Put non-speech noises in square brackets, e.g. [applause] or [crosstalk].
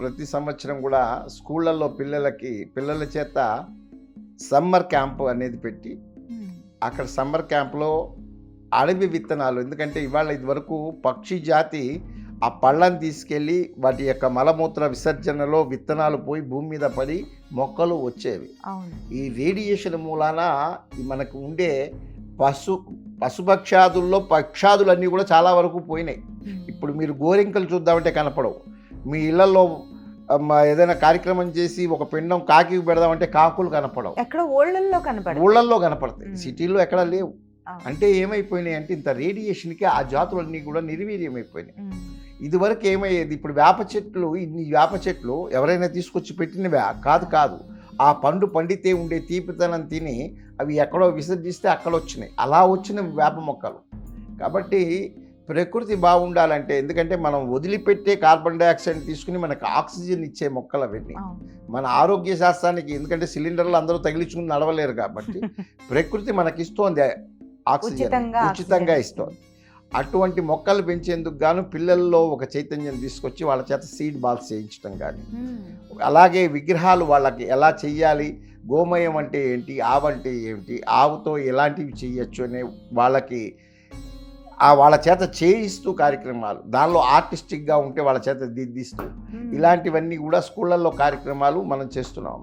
ప్రతి సంవత్సరం కూడా స్కూళ్ళల్లో పిల్లలకి పిల్లల చేత సమ్మర్ క్యాంప్ అనేది పెట్టి. అక్కడ సమ్మర్ క్యాంప్లో అడవి విత్తనాలు ఎందుకంటే ఇవాళ ఇదివరకు పక్షి జాతి ఆ పళ్ళని తీసుకెళ్ళి వాటి యొక్క మలమూత్ర విసర్జనలో విత్తనాలు పోయి భూమి మీద పడి మొక్కలు వచ్చేవి ఈ రేడియేషన్ మూలాన మనకు ఉండే పశు పశుపక్షాదుల్లో పక్షాదులన్నీ కూడా చాలా వరకు పోయినాయి. ఇప్పుడు మీరు గోరింకలు చూద్దామంటే కనపడవు మీ ఇళ్ళలో ఏదైనా కార్యక్రమం చేసి ఒక పిండం కాకి పెడదామంటే కాకులు కనపడవు. ఎక్కడ ఓళ్ళల్లో కనపడదు ఊళ్ళల్లో కనపడతాయి. మ్మ్. సిటీలో ఎక్కడ లేవు. అంటే ఏమైపోయినాయి అంటే ఇంత రేడియేషన్కి ఆ జాతులన్నీ కూడా నిర్వీర్యమైపోయినాయి. ఇదివరకు ఏమయ్యేది? ఇప్పుడు వేప చెట్లు ఇన్ని వేప చెట్లు ఎవరైనా తీసుకొచ్చి పెట్టినవే కాదు కాదు. ఆ పండు పండితే ఉండే తీపితనం తిని అవి ఎక్కడో విసర్జిస్తే అక్కడ వచ్చినాయి. అలా వచ్చిన వేప మొక్కలు. కాబట్టి ప్రకృతి బాగుండాలంటే ఎందుకంటే మనం వదిలిపెట్టే కార్బన్ డైఆక్సైడ్ తీసుకుని మనకు ఆక్సిజన్ ఇచ్చే మొక్కలు అవన్నీ అవును. మన ఆరోగ్య శాస్త్రానికి ఎందుకంటే సిలిండర్లు అందరూ తగిలించుకుని నడవలేరు కాబట్టి [laughs] ప్రకృతి మనకి ఇస్తోంది ఆక్సిజన్ ఉచితంగా ఇస్తోంది. అటువంటి మొక్కలు పెంచేందుకు గాను పిల్లల్లో ఒక చైతన్యం తీసుకొచ్చి వాళ్ళ చేత సీడ్ బాల్స్ చేయించడం కానీ. అలాగే విగ్రహాలు వాళ్ళకి ఎలా చెయ్యాలి? గోమయం అంటే ఏంటి? ఆవంటే ఏంటి? ఆవుతో ఎలాంటివి చేయొచ్చు అనే వాళ్ళకి ఆ వాళ్ళ చేత చేయిస్తూ కార్యక్రమాలు. దానిలో ఆర్టిస్టిక్గా ఉంటే వాళ్ళ చేత దిద్దిస్తూ. ఇలాంటివన్నీ కూడా స్కూళ్ళల్లో కార్యక్రమాలు మనం చేస్తున్నాం